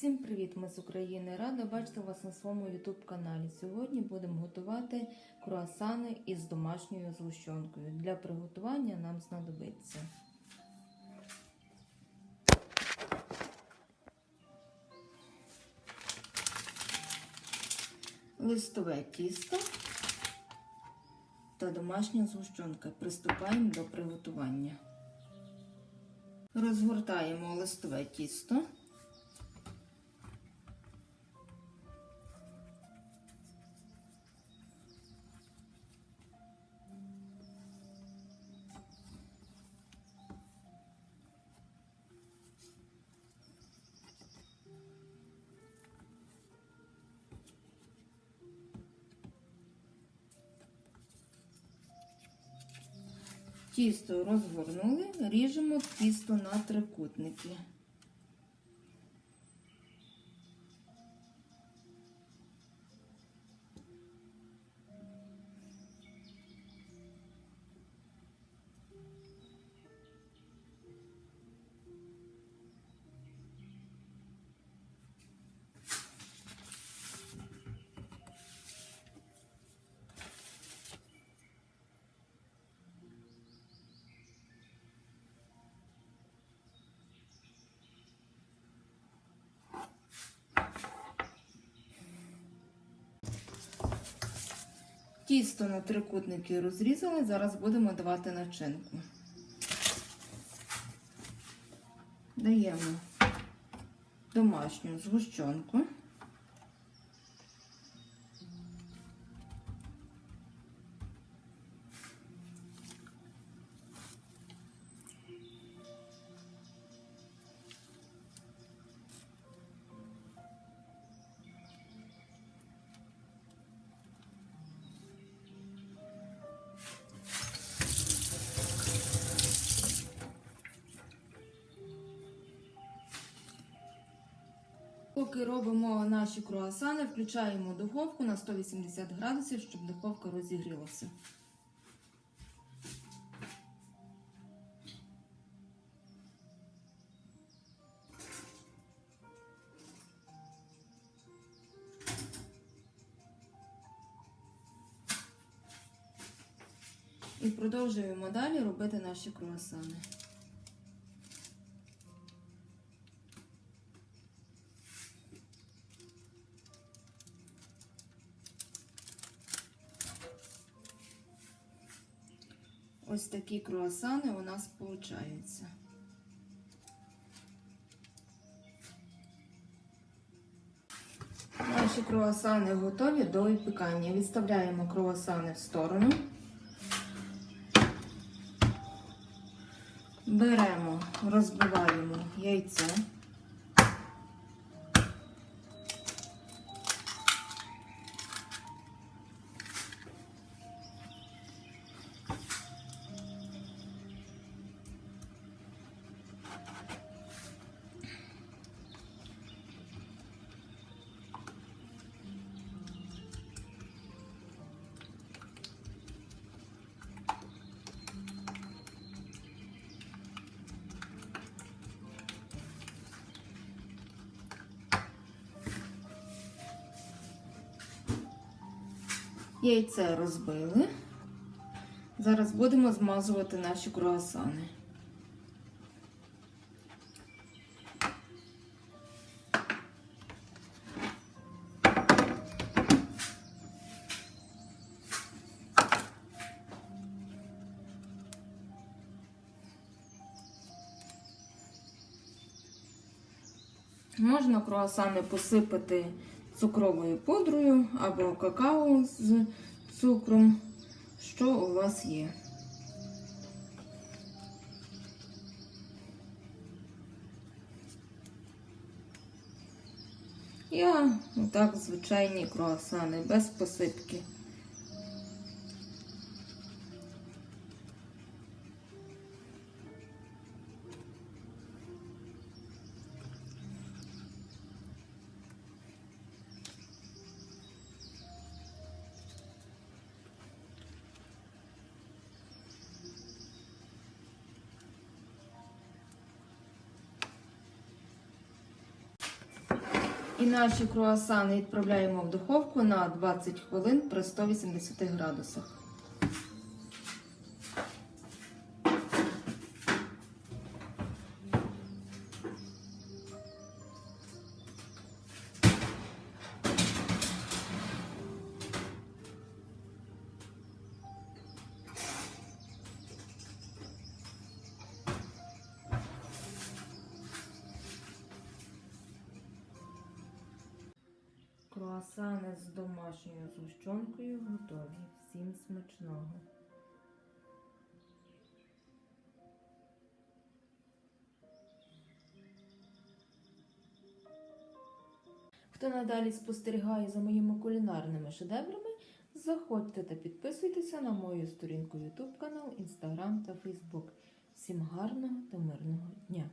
Всім привіт! Ми з України. Рада бачити вас на своєму YouTube каналі. Сьогодні будемо готувати круасани із домашньою згущенкою. Для приготування нам знадобиться листове тісто та домашня згущенка. Приступаємо до приготування. Розгортаємо листове тісто. Тісто розгорнули, ріжемо тісто на трикутники. Тісто на трикутники розрізали, зараз будемо давати начинку. Даємо домашню згущенку. Поки робимо наші круасани, включаємо духовку на 180 градусів, щоб духовка розігрілася. І продовжуємо далі робити наші круасани. Ось такі круасани у нас получаються. Наші круасани готові до випікання. Відставляємо круасани в сторону. Беремо, розбиваємо яйце. Яйце розбили. Зараз будемо змазувати наші круасани. Можна круасани посипати цукровою пудрою або какао з цукром, що у вас є. Я отак звичайні круасани без посипки. І наші круасани відправляємо в духовку на 20 хвилин при 180 градусах. Круасани з домашньою згущенкою готові. Всім смачного. Хто надалі спостерігає за моїми кулінарними шедеврами, заходьте та підписуйтеся на мою сторінку YouTube канал, Instagram та Facebook. Всім гарного та мирного дня!